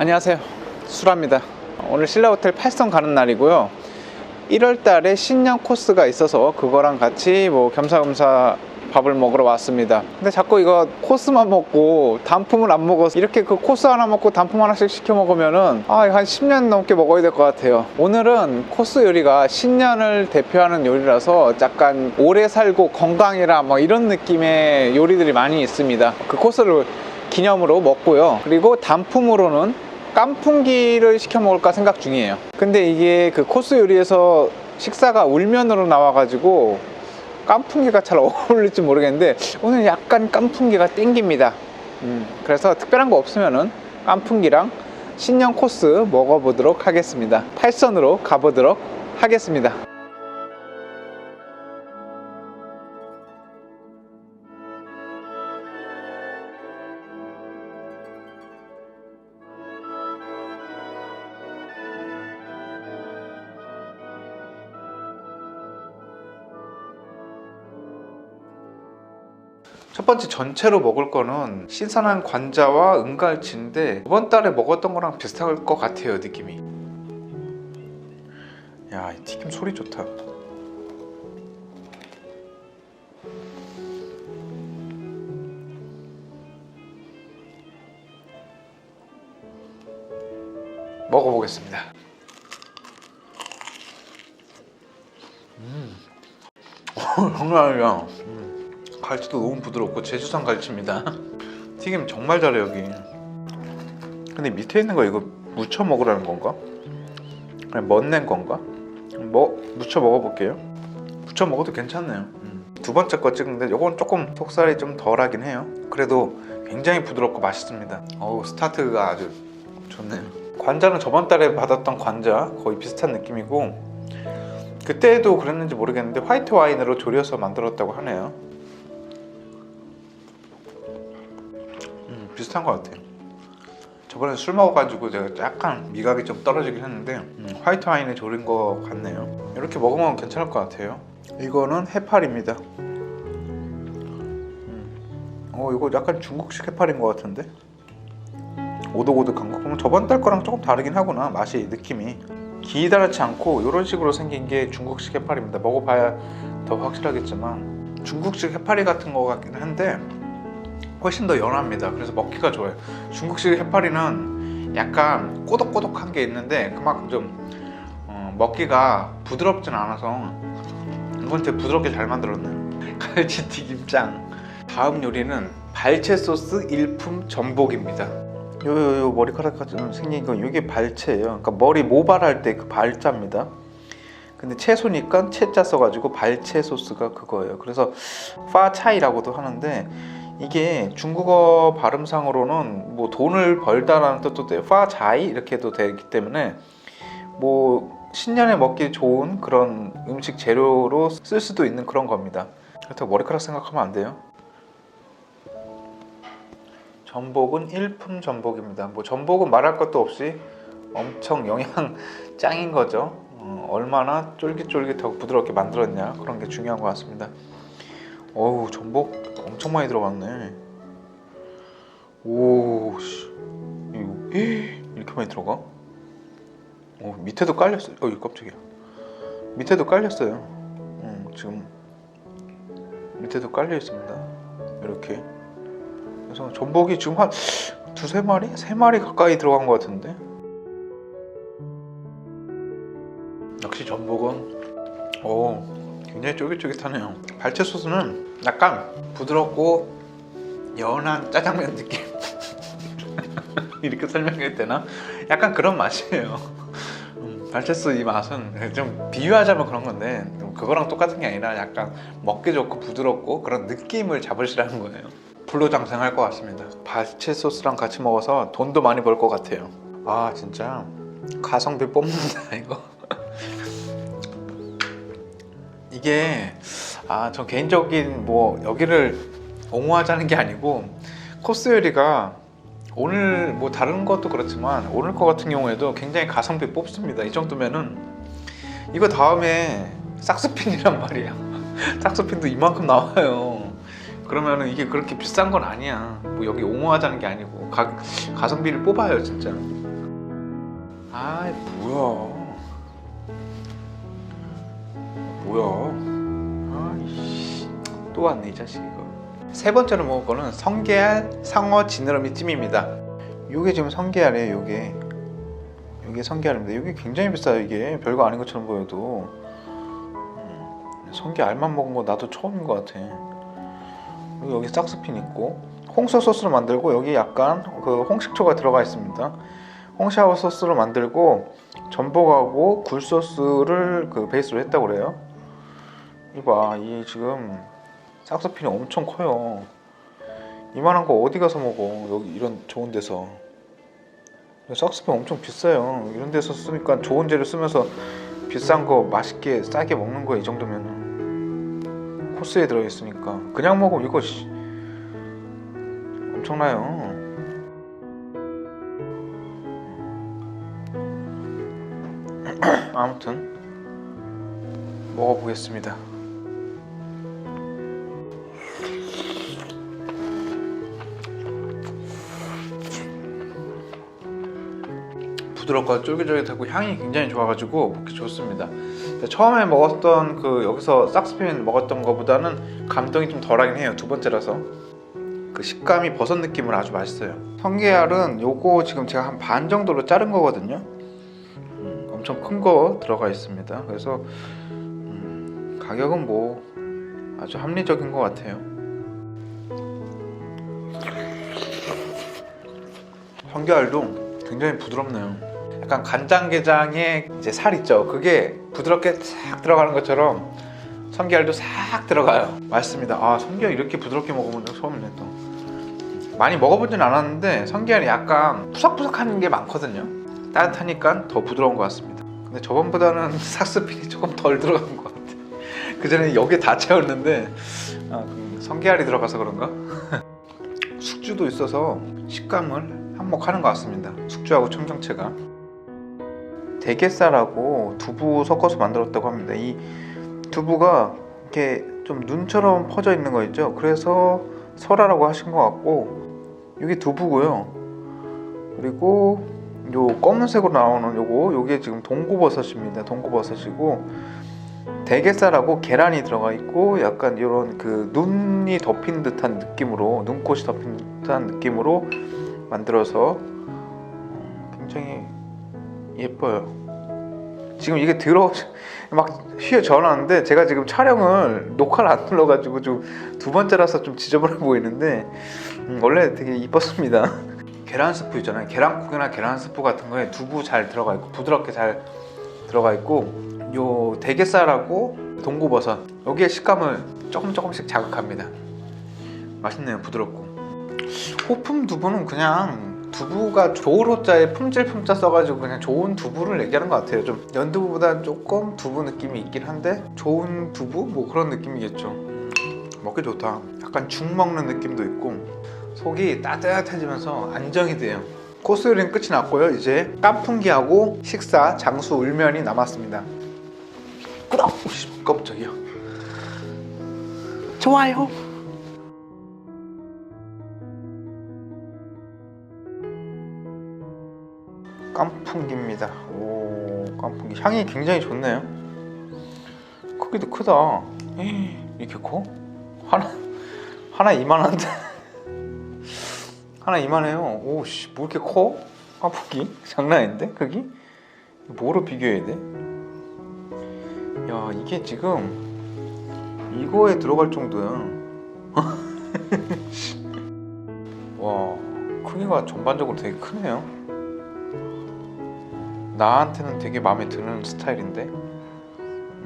안녕하세요. 수라입니다. 오늘 신라호텔 8성 가는 날이고요. 1월 달에 신년 코스가 있어서 그거랑 같이 뭐 겸사겸사 밥을 먹으러 왔습니다. 근데 자꾸 이거 코스만 먹고 단품을 안 먹어서 이렇게 그 코스 하나 먹고 단품 하나씩 시켜 먹으면은 아, 이거 한 10년 넘게 먹어야 될 것 같아요. 오늘은 코스 요리가 신년을 대표하는 요리라서 약간 오래 살고 건강이라 뭐 이런 느낌의 요리들이 많이 있습니다. 그 코스를 기념으로 먹고요. 그리고 단품으로는 깐풍기를 시켜 먹을까 생각 중이에요. 근데 이게 그 코스 요리에서 식사가 울면으로 나와가지고 깐풍기가 잘 어울릴지 모르겠는데 오늘 약간 깐풍기가 땡깁니다. 음, 그래서 특별한 거 없으면은 깐풍기랑 신년 코스 먹어보도록 하겠습니다. 팔선으로 가보도록 하겠습니다. 첫 번째 전체로 먹을 거는 신선한 관자와 은갈치인데 이번 달에 먹었던 거랑 비슷할 것 같아요 느낌이. 야이 튀김 소리 좋다. 먹어보겠습니다. 음. 장난 아니야. 음. 갈치도 너무 부드럽고 제주산 갈치입니다. 튀김 정말 잘해 여기. 근데 밑에 있는 거 이거 무쳐 먹으라는 건가? 그냥 멋낸 건가? 뭐 무쳐 먹어볼게요. 무쳐 먹어도 괜찮네요. 음. 두 번째 거 찍는데 이건 조금 속살이 좀 덜하긴 해요. 그래도 굉장히 부드럽고 맛있습니다. 어우 스타트가 아주 좋네요. 관자는 저번 달에 받았던 관자 거의 비슷한 느낌이고 그때도 그랬는지 모르겠는데 화이트 와인으로 졸여서 만들었다고 하네요. 비슷한 것 같아요. 저번에 술 먹어가지고 제가 약간 미각이 좀 떨어지긴 했는데 음, 화이트 와인에 졸인 것 같네요. 이렇게 먹으면 괜찮을 것 같아요. 이거는 해파리입니다. 음, 어 이거 약간 중국식 해파리인 것 같은데 오독오독한 거. 그럼 저번 달 거랑 조금 다르긴 하구나 맛이 느낌이. 기다랗지 않고 이런 식으로 생긴 게 중국식 해파리입니다. 먹어봐야 더 확실하겠지만 중국식 해파리 같은 거 같긴 한데 훨씬 더 연합니다. 그래서 먹기가 좋아요. 중국식 해파리는 약간 꼬독꼬독한 게 있는데 그만큼 좀 어, 먹기가 부드럽진 않아서 이건 되게 부드럽게 잘 만들었네요. 갈치 튀김짱. 다음 요리는 발채 소스 일품 전복입니다. 요요 요 머리카락 같은 생긴 거 이게 발채예요. 그러니까 머리 모발할 때 그 발자입니다. 근데 채소니까 채자 써가지고 발채 소스가 그거예요. 그래서 파차이라고도 하는데 이게 중국어 발음상으로는 뭐 돈을 벌다라는 뜻도 돼요. 파차이 이렇게도 되기 때문에 뭐 신년에 먹기 좋은 그런 음식 재료로 쓸 수도 있는 그런 겁니다. 그렇다고 머리카락 생각하면 안 돼요. 전복은 일품 전복입니다. 뭐 전복은 말할 것도 없이 엄청 영양 짱인 거죠. 어, 얼마나 쫄깃쫄깃하고 부드럽게 만들었냐 그런 게 중요한 것 같습니다. 어우 전복 엄청 많이 들어갔네. 오, 씨. 이거 이렇게 많이 들어가? 오, 밑에도 깔렸어요. 어이 깜짝이야. 밑에도 깔렸어요. 음, 지금 밑에도 깔려 있습니다. 이렇게. 그래서 전복이 지금 한 두세 마리? 세 마리 가까이 들어간 것 같은데 굉장히 쫄깃쫄깃하네요 발채 소스는 약간 부드럽고 연한 짜장면 느낌 이렇게 설명해도 되나? 약간 그런 맛이에요 음, 발채 소스 이 맛은 좀 비유하자면 그런 건데 그거랑 똑같은 게 아니라 약간 먹기 좋고 부드럽고 그런 느낌을 잡으시라는 거예요 불로장생할 것 같습니다. 발채 소스랑 같이 먹어서 돈도 많이 벌 것 같아요. 아 진짜 가성비 뽑는다 이거. 이게 아저 개인적인 뭐 여기를 옹호하자는 게 아니고 코스 요리가 오늘 뭐 다른 것도 그렇지만 오늘 거 같은 경우에도 굉장히 가성비 뽑습니다. 이 정도면은 이거 다음에 싹스핀이란 말이야. 싹스핀도 이만큼 나와요. 그러면은 이게 그렇게 비싼 건 아니야. 뭐 여기 옹호하자는 게 아니고 가, 가성비를 뽑아요 진짜. 아 뭐야 뭐야? 아이씨 또 왔네 이 자식 이거. 세 번째로 먹을 거는 성게알 상어 지느러미 찜입니다. 요게 지금 성게알이에요 요게. 요게 성게알입니다. 요게 굉장히 비싸요 이게. 별거 아닌 것처럼 보여도. 음, 성게알만 먹은 거 나도 처음인 것 같아. 여기 싹스핀 있고 홍소 소스를 만들고 여기 약간 그 홍식초가 들어가 있습니다. 홍샤워 소스를 만들고 전복하고 굴 소스를 그 베이스로 했다고 그래요. 이봐, 이 지금 싹스핀이 엄청 커요. 이만한 거 어디 가서 먹어? 여기 이런 좋은 데서. 싹스핀 엄청 비싸요. 이런 데서 쓰니까 좋은 재료 쓰면서 비싼 거 맛있게 싸게 먹는 거이 정도면 코스에 들어 있으니까 그냥 먹으면 이거 씨, 엄청나요. 아무튼 먹어보겠습니다. 부드럽고 쫄깃쫄깃하고 향이 굉장히 좋아가지고 먹기 좋습니다. 처음에 먹었던 그 여기서 싹스핀 먹었던 것보다는 감동이 좀 덜하긴 해요. 두 번째라서 그 식감이 버섯 느낌은 아주 맛있어요. 성게알은 요거 지금 제가 한 반 정도로 자른 거거든요. 음, 엄청 큰 거 들어가 있습니다. 그래서 음, 가격은 뭐 아주 합리적인 것 같아요. 성게알도 굉장히 부드럽네요. 약간 간장게장에 이제 살 있죠. 그게 부드럽게 싹 들어가는 것처럼 성게알도 싹 들어가요. 맛있습니다. 아 성게알 이렇게 부드럽게 먹어본 적 처음이네 또. 많이 먹어보진 않았는데 성게알이 약간 푸석푸석한 게 많거든요. 따뜻하니까 더 부드러운 것 같습니다. 근데 저번보다는 삭스핀이 조금 덜 들어간 것 같아. 그 전에 여기 다 채웠는데 아, 그 성게알이 들어가서 그런가? 숙주도 있어서 식감을 한몫하는 것 같습니다. 숙주하고 청정채가 대게살하고 두부 섞어서 만들었다고 합니다. 이 두부가 이렇게 좀 눈처럼 퍼져 있는 거 있죠. 그래서 설화라고 하신 것 같고 이게 두부고요. 그리고 요 검은색으로 나오는 요거 요게 지금 동고버섯입니다. 동고버섯이고 대게살하고 계란이 들어가 있고 약간 이런 그 눈이 덮인 듯한 느낌으로 눈꽃이 덮인 듯한 느낌으로 만들어서 어, 굉장히 예뻐요. 지금 이게 들어 막 휘어 전화하는데 제가 지금 촬영을 녹화를 안 눌러가지고 좀 두 번째라서 좀 지저분해 보이는데 음, 원래 되게 이뻤습니다. 계란 스프 있잖아요. 계란국이나 계란 스프 같은 거에 두부 잘 들어가 있고 부드럽게 잘 들어가 있고 요 대게살하고 동고버섯 여기에 식감을 조금 조금씩 자극합니다. 맛있네요. 부드럽고 호품 두부는 그냥 두부가 조로자에 품질 품자 써가지고 그냥 좋은 두부를 얘기하는 것 같아요. 좀 연두부보다 조금 두부 느낌이 있긴 한데 좋은 두부 뭐 그런 느낌이겠죠. 먹기 좋다. 약간 죽 먹는 느낌도 있고 속이 따뜻해지면서 안정이 돼요. 코스 요리는 끝이 났고요. 이제 깐풍기하고 식사 장수 울면이 남았습니다. 끄덕! 깜짝이야. 좋아요. 깐풍기입니다. 오, 깐풍기 향이 굉장히 좋네요. 크기도 크다. 이렇게 커? 하나 하나 이만한데 하나 이만해요. 오씨, 뭐 이렇게 커? 깐풍기 장난 아닌데 크기? 뭐로 비교해야 돼? 야, 이게 지금 이거에 들어갈 정도야. 와, 크기가 전반적으로 되게 크네요. 나한테는 되게 마음에 드는 스타일인데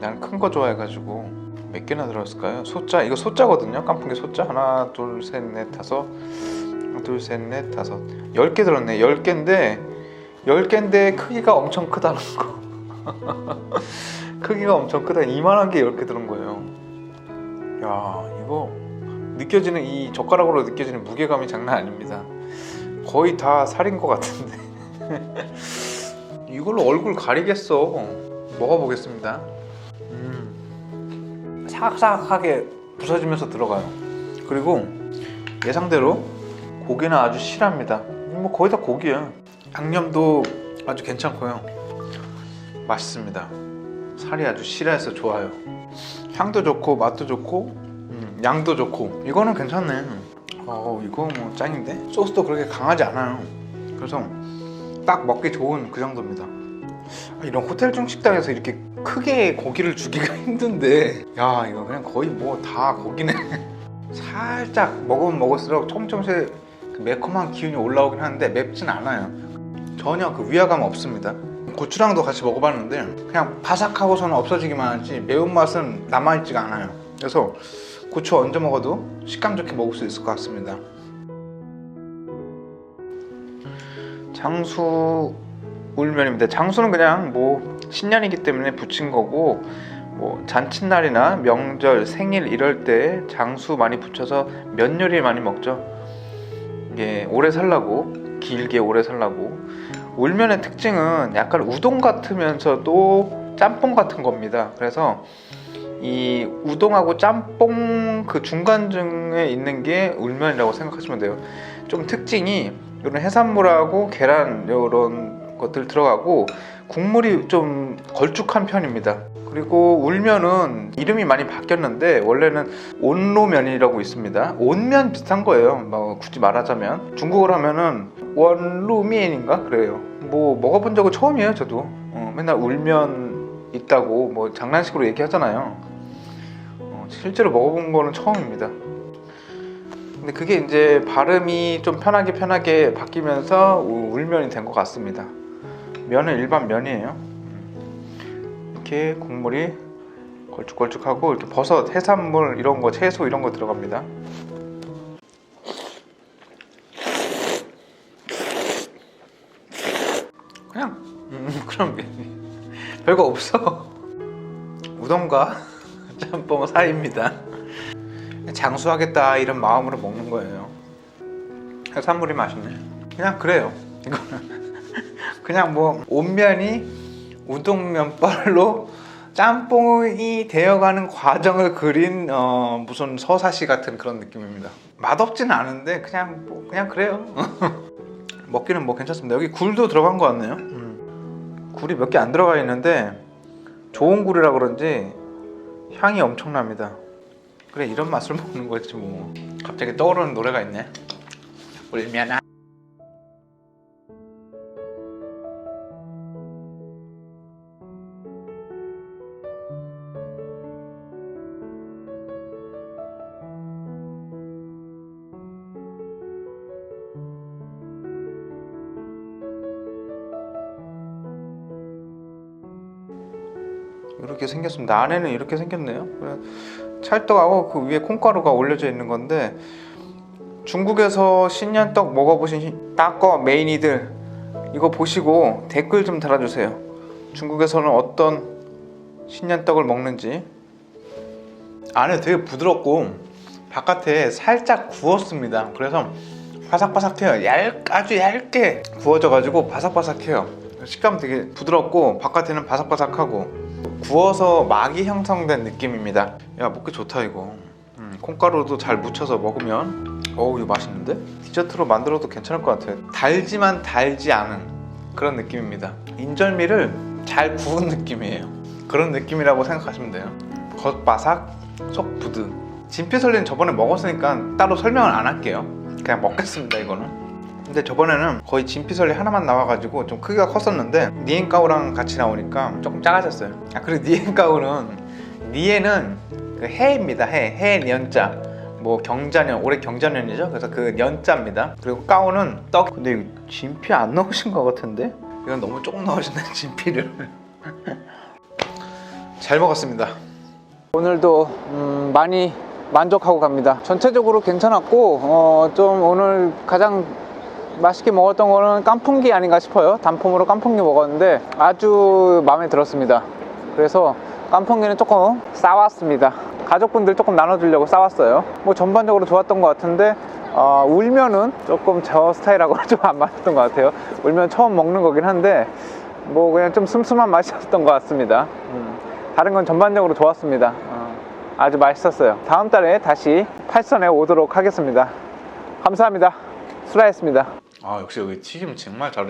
난큰거 좋아해가지고 몇 개나 들어갔을까요? 소자 이거 소자거든요. 깐풍기 소자 하나 둘 셋 넷 다섯. 하나 둘셋 넷 다섯. 열 개 들었네. 열 개인데 열 개인데 크기가 엄청 크다는 거. 크기가 엄청 크다. 이만한 게 열 개 들은 거예요. 야 이거 느껴지는 이 젓가락으로 느껴지는 무게감이 장난 아닙니다. 거의 다 살인 것 같은데 이걸로 얼굴 가리겠어. 먹어보겠습니다. 음, 사각사각하게 부서지면서 들어가요. 그리고 예상대로 고기는 아주 실합니다. 뭐 거의 다 고기야. 양념도 아주 괜찮고요. 맛있습니다. 살이 아주 실해서 좋아요. 향도 좋고 맛도 좋고 음, 양도 좋고 이거는 괜찮네. 어 이거 뭐 짱인데 소스도 그렇게 강하지 않아요. 그래서 딱 먹기 좋은 그 정도입니다. 아, 이런 호텔 중식당에서 이렇게 크게 고기를 주기가 힘든데 야 이거 그냥 거의 뭐 다 고기네. 살짝 먹으면 먹을수록 조금조금씩 그 매콤한 기운이 올라오긴 하는데 맵진 않아요. 전혀 그 위화감 없습니다. 고추랑도 같이 먹어봤는데 그냥 바삭하고서는 없어지기만 하지 매운맛은 남아있지가 않아요. 그래서 고추 얹어 먹어도 식감 좋게 먹을 수 있을 것 같습니다. 장수 울면입니다. 장수는 그냥 뭐 신년이기 때문에 붙인 거고 뭐 잔칫날이나 명절, 생일 이럴 때 장수 많이 붙여서 면 요리 많이 먹죠. 이게 오래 살라고 길게 오래 살라고 울면의 특징은 약간 우동 같으면서도 짬뽕 같은 겁니다. 그래서 이 우동하고 짬뽕 그 중간중에 있는 게 울면이라고 생각하시면 돼요. 좀 특징이 이런 해산물하고 계란 이런 것들 들어가고 국물이 좀 걸쭉한 편입니다. 그리고 울면은 이름이 많이 바뀌었는데 원래는 온로면이라고 있습니다. 온면 비슷한 거예요. 뭐 굳이 말하자면 중국어로 하면은 원루미엔인가 그래요. 뭐 먹어본 적은 처음이에요. 저도 어, 맨날 울면 있다고 뭐 장난식으로 얘기하잖아요. 어, 실제로 먹어본 거는 처음입니다. 근데 그게 이제 발음이 좀 편하게 편하게 바뀌면서 우- 울면이 된 것 같습니다. 면은 일반 면이에요. 이렇게 국물이 걸쭉걸쭉하고 이렇게 버섯, 해산물 이런 거, 채소 이런 거 들어갑니다. 그냥 음, 그런 게 별거 없어. 우동과 짬뽕 사이입니다. 장수하겠다 이런 마음으로 먹는 거예요. 해산물이 맛있네. 그냥 그래요. 이거는 그냥 뭐 온면이 우동 면발로 짬뽕이 되어가는 과정을 그린 어, 무슨 서사시 같은 그런 느낌입니다. 맛없진 않은데 그냥 뭐 그냥 그래요. 먹기는 뭐 괜찮습니다. 여기 굴도 들어간 것 같네요. 음. 굴이 몇 개 안 들어가 있는데 좋은 굴이라 그런지 향이 엄청납니다. 그래 이런 맛을 먹는 거지 뭐. 갑자기 떠오르는 노래가 있네. 울면아. 생겼습니다. 안에는 이렇게 생겼네요. 찰떡하고 그 위에 콩가루가 올려져 있는 건데 중국에서 신년떡 먹어보신 따꺼 메인이들 이거 보시고 댓글 좀 달아주세요. 중국에서는 어떤 신년떡을 먹는지 안에 되게 부드럽고 바깥에 살짝 구웠습니다. 그래서 바삭바삭해요. 얇, 아주 얇게 구워져가지고 바삭바삭해요. 식감 되게 부드럽고 바깥에는 바삭바삭하고 구워서 막이 형성된 느낌입니다. 야 먹기 좋다 이거. 음, 콩가루도 잘 묻혀서 먹으면 어우 이거 맛있는데? 디저트로 만들어도 괜찮을 것 같아요. 달지만 달지 않은 그런 느낌입니다. 인절미를 잘 구운 느낌이에요. 그런 느낌이라고 생각하시면 돼요. 겉바삭, 속 부드. 진피설리는 저번에 먹었으니까 따로 설명을 안 할게요. 그냥 먹겠습니다 이거는. 근데 저번에는 거의 진피설리 하나만 나와가지고 좀 크기가 컸었는데 니엔까우랑 같이 나오니까 조금 작아졌어요. 아 그리고 니엔까우는 니에는 그 해입니다. 해, 해 년자. 뭐 경자년 올해 경자년이죠. 그래서 그 년자입니다. 그리고 까우는 떡. 근데 진피 안 넣으신 것 같은데? 이건 너무 조금 넣으셨네 진피를. 잘 먹었습니다. 오늘도 음, 많이 만족하고 갑니다. 전체적으로 괜찮았고 어, 좀 오늘 가장 맛있게 먹었던 거는 깐풍기 아닌가 싶어요. 단품으로 깐풍기 먹었는데 아주 마음에 들었습니다. 그래서 깐풍기는 조금 싸왔습니다. 가족분들 조금 나눠주려고 싸왔어요. 뭐 전반적으로 좋았던 것 같은데 어, 울면은 조금 저 스타일하고는 좀 안 맞았던 것 같아요. 울면 처음 먹는 거긴 한데 뭐 그냥 좀 슴슴한 맛이었던 것 같습니다. 음. 다른 건 전반적으로 좋았습니다. 어, 아주 맛있었어요. 다음 달에 다시 팔선에 오도록 하겠습니다. 감사합니다. 수라했습니다. 아 역시 여기 튀김 정말 잘해.